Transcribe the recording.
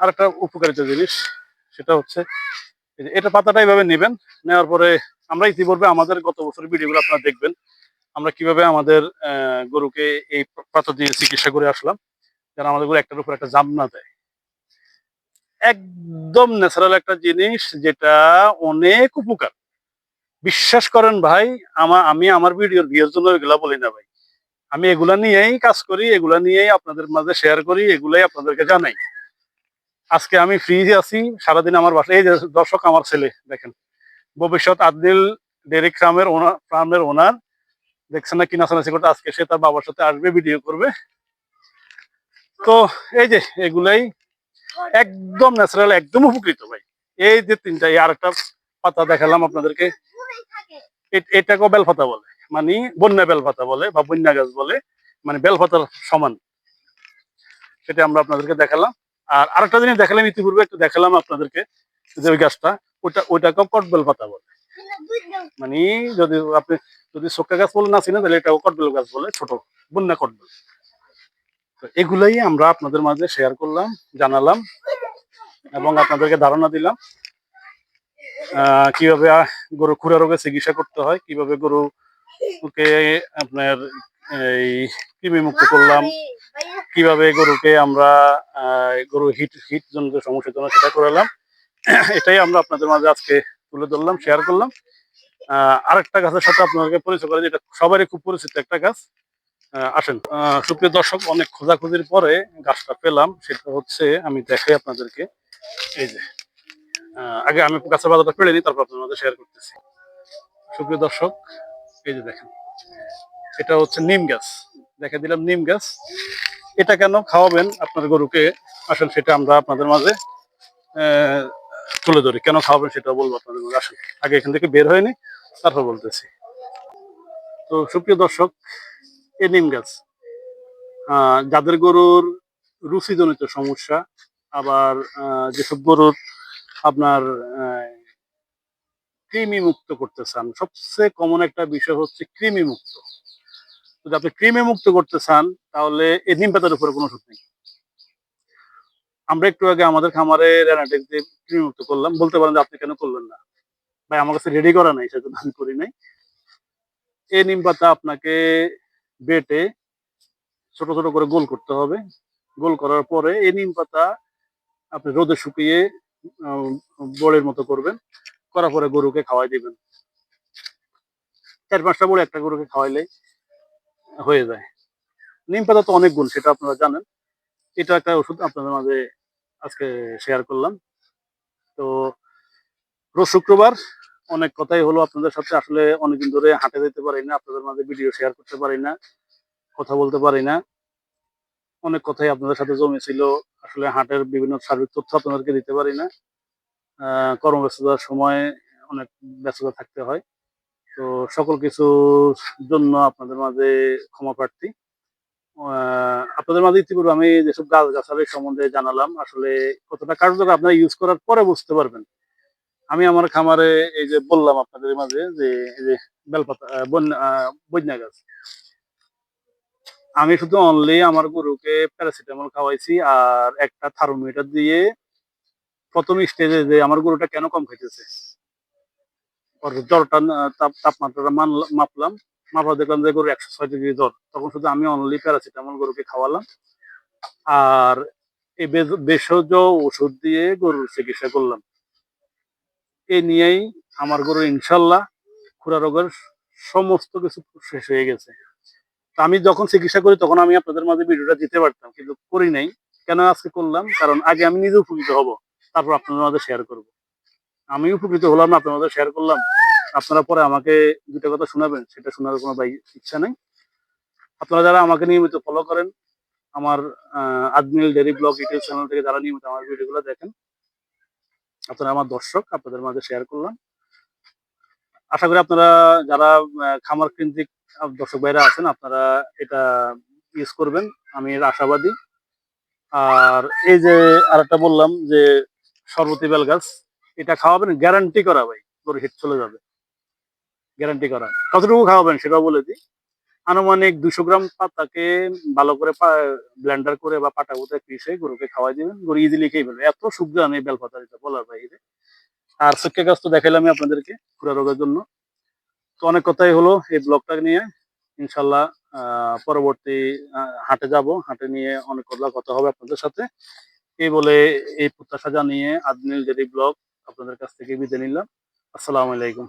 আর একটা উপকারিতা জিনিস, সেটা হচ্ছে এটা পাতাটা এইভাবে নেবেন, নেওয়ার পরে আমরা ইতিপূর্বে আমাদের গত বছরের ভিডিওগুলো আপনারা দেখবেন, আমরা কীভাবে আমাদের গরুকে এই পাতা দিয়ে চিকিৎসা করে আসলাম, যেন আমাদের গরু একটার উপর একটা জাম না দেয়। একদম ন্যাচারাল একটা জিনিস যেটা অনেক উপকার। বিশ্বাস করেন ভাই আমার আমি আমার ভিডিওর বিয়ের জন্য এগুলা বলি না ভাই। আমি এগুলা নিয়েই কাজ করি, এগুলা নিয়েই আপনাদের মাঝে শেয়ার করি, এগুলাই আপনাদেরকে জানাই। আজকে আমি ফ্রি আছি, সারাদিন আমার বাসা এই যে দর্শক আমার ছেলে, দেখেন। ভবিষ্যৎ আদিল ডেরিক ফার্মের ওনার ফার্মের ওনার। দেখছেন না কিনা চানাচি আজকে সে তার বাবার সাথে আসবে ভিডিও করবে। তো এই যে এগুলাই একদম ন্যাচারাল একদম উপকৃত ভাই। এই যে তিনটা, এই আরেকটা পাতা দেখালাম আপনাদেরকে। এটাকেও বেলপাতা বলে মানে বন্যা বেলপাতা বলে বা বন্যা গাছ বলে মানে বেলপাতার সমান। সেটা আমরা আপনাদেরকে দেখালাম। আর আরেকটা জিনিস দেখালাম, ইতিপূর্বে একটু দেখালাম আপনাদেরকে, যে ওই গাছটা, ওইটা ওইটাকেও কটবেল পাতা বলে। মানে যদি আপনি, যদি চোখা গাছ বলে না চিনেন, তাহলে এটাও কটবেল গাছ বলে, ছোট, বন্যা কটবেল তো এগুলাই আমরা আপনাদের মাঝে শেয়ার করলাম, জানালাম, এবং আপনাদেরকে ধারণা দিলাম কীভাবে গরু খুরা রোগে চিকিৎসা করতে হয়, কীভাবে গরুকে আপনার এই কৃমি মুক্ত করলাম কীভাবে গরুকে আমরা গরু হিট হিট জনিত সমস্যার জন্য সেটা করালাম। এটাই আমরা আপনাদের মাঝে আজকে তুলে ধরলাম শেয়ার করলাম। আরেকটা গাছের সাথে আপনাদেরকে পরিচয় করে যেটা সবারই খুব পরিচিত একটা গাছ। আসেন। সুপ্রিয় দর্শক, অনেক খোঁজাখুঁজির পরে গাছটা পেলাম। সেটা হচ্ছে, আমি দেখাই আপনাদেরকে। এই যে আগে আমি গাছের বাজারটা পেড়ে নিই, তারপর আপনাদের মাঝে শেয়ার করতেছি। সুপ্রিয় দর্শক, এই যে দেখেন। এটা হচ্ছে নিম গাছ। দেখে দিলাম নিম গাছ। এটা কেন খাওয়াবেন আপনার গরুকে? আসেন, সেটা আমরা আপনাদের মাঝে তুলে ধরি। কেন খাওয়াবেন সেটা বলব আপনাদের মাঝে। আসেন, আগে এখান থেকে বের হয়নি, তারপর বলতেছি। তো সুপ্রিয় দর্শক, এ নিম গাছ। যাদের গরুর রুচিজনিত সমস্যা, আবার যেসব গরুর আপনার কৃমি মুক্ত করতে চান, সবচেয়ে কমন একটা বিষয় হচ্ছে কৃমি মুক্ত যদি আপনি ক্রিমে মুক্ত করতে চান, তাহলে এই নিম পাতার উপরে কোনো ওষুধ নেই। আমরা একটু আগে আমাদের খামারে দিয়ে কৃমি মুক্ত করলাম। বলতে পারেন যে আপনি কেন করলেন না? ভাই, আমার কাছে রেডি করা নাই, সেজন্য আমি করি নাই। এই নিম পাতা আপনাকে বেটে ছোট ছোট করে গোল করতে হবে। গোল করার পরে এই নিম পাতা আপনি রোদে শুকিয়ে বড়ের মতো করবেন। করার পরে গরুকে খাওয়াই দিবেন। চার পাঁচটা বড়ে একটা গরুকে খাওয়াইলে হয়ে যায়। নিম পাতা তো অনেক গুণ, সেটা আপনারা জানেন। এটা একটা ওষুধ আপনাদের মাঝে আজকে শেয়ার করলাম। তো রোজ শুক্রবার অনেক কথাই হলো আপনাদের সাথে। আসলে অনেকদিন ধরে হাঁটে যেতে পারি না, আপনাদের মাঝে ভিডিও শেয়ার করতে পারি না, কথা বলতে পারি না। অনেক কথাই আপনাদের সাথে জমেছিল। আসলে হাটের বিভিন্ন সার্বিক তথ্য আপনাদেরকে দিতে পারি না। কর্মব্যস্ততার সময় অনেক ব্যস্ততা থাকতে হয়। তো সকল কিছুর জন্য আপনাদের মাঝে ক্ষমা প্রার্থী। আপনাদের মাঝে ইতিপূর্বে আমি যেসব গাছ গাছালির সম্বন্ধে জানালাম, আসলে কতটা কার্যকর আপনারা ইউজ করার পরে বুঝতে পারবেন। আমি আমার খামারে এই যে বললাম আপনাদের মাঝে যে, এই যে বেলপাতা বন্যা গাছ। আমি শুধু অনলি আমার গরুকে প্যারাসিটামল খাওয়াইছি আর একটা থার্মোমিটার দিয়ে প্রথম স্টেজে যে আমার গরুটা কেন কম খাইতেছে? জ্বরটা তাপমাত্রাটা মাপলাম। মাপা দেখলাম যে গরু একশো ছয় ডিগ্রি জ্বর। তখন শুধু আমি অনলি প্যারাসিটামল গরুকে খাওয়ালাম। আর এই ভেষজ ওষুধ দিয়ে গরুর চিকিৎসা করলাম। নিয়েই আমার গরু ইনশাল্লাহ খুরা রোগের সমস্ত কিছু শেষ হয়ে গেছে। তো আমি যখন চিকিৎসা করি, তখন আমি আপনাদের মাঝে ভিডিওটা দিতে পারতাম, কিন্তু করি নাই। কেন আজকে করলাম? কারণ আগে আমি নিজে উপকৃত হব, তারপর আপনাদের মাঝে শেয়ার করব। আমি উপকৃত হলাম মাঝে শেয়ার করলাম। আপনারা পরে আমাকে দুটা কথা শোনাবেন, সেটা শোনার কোনো ভাই ইচ্ছা নেই। আপনারা যারা আমাকে নিয়মিত ফলো করেন, আমার আদমিল ডেরি ব্লগ ইউটিউব চ্যানেল থেকে যারা নিয়মিত আমার ভিডিওগুলো দেখেন, আপনারা আমার দর্শক, আপনাদের মাঝে শেয়ার করলাম। আশা করি আপনারা যারা খামার কেন্দ্রিক দর্শক ভাইরা আছেন, আপনারা এটা ইউজ করবেন। আমি এর আশাবাদী। আর এই যে আরেকটা বললাম যে সর্বতি বেল গাছ এটা খাওয়াবেন গ্যারান্টি করা ভাই গরু হিট চলে যাবে। গ্যারান্টি করা। কতটুকু খাওয়াবেন সেটাও বলে দিই। আনুমানিক দুশো গ্রাম পাতাকে ভালো করে ব্লেন্ডার করে বা পাটা পুতে পিষে গরুকে খাওয়াই দিবেন। গরু ইজিলি খেয়ে ফেলবে। এত সুগ্রান এই বেলপাতা দিতে বলার বাইরে। আর সুক্কে গাছ তো দেখাইলাম আপনাদেরকে খুরা রোগের জন্য। তো অনেক কথাই হলো এই ব্লগটা নিয়ে। ইনশাল্লাহ পরবর্তী হাটে যাব। হাটে নিয়ে অনেক কথা হবে আপনাদের সাথে। এই বলে এই প্রত্যাশা জানিয়ে আদমিল ডেরি ব্লগ আপনাদের কাছ থেকে বিদায় নিলাম। আসসালামু আলাইকুম।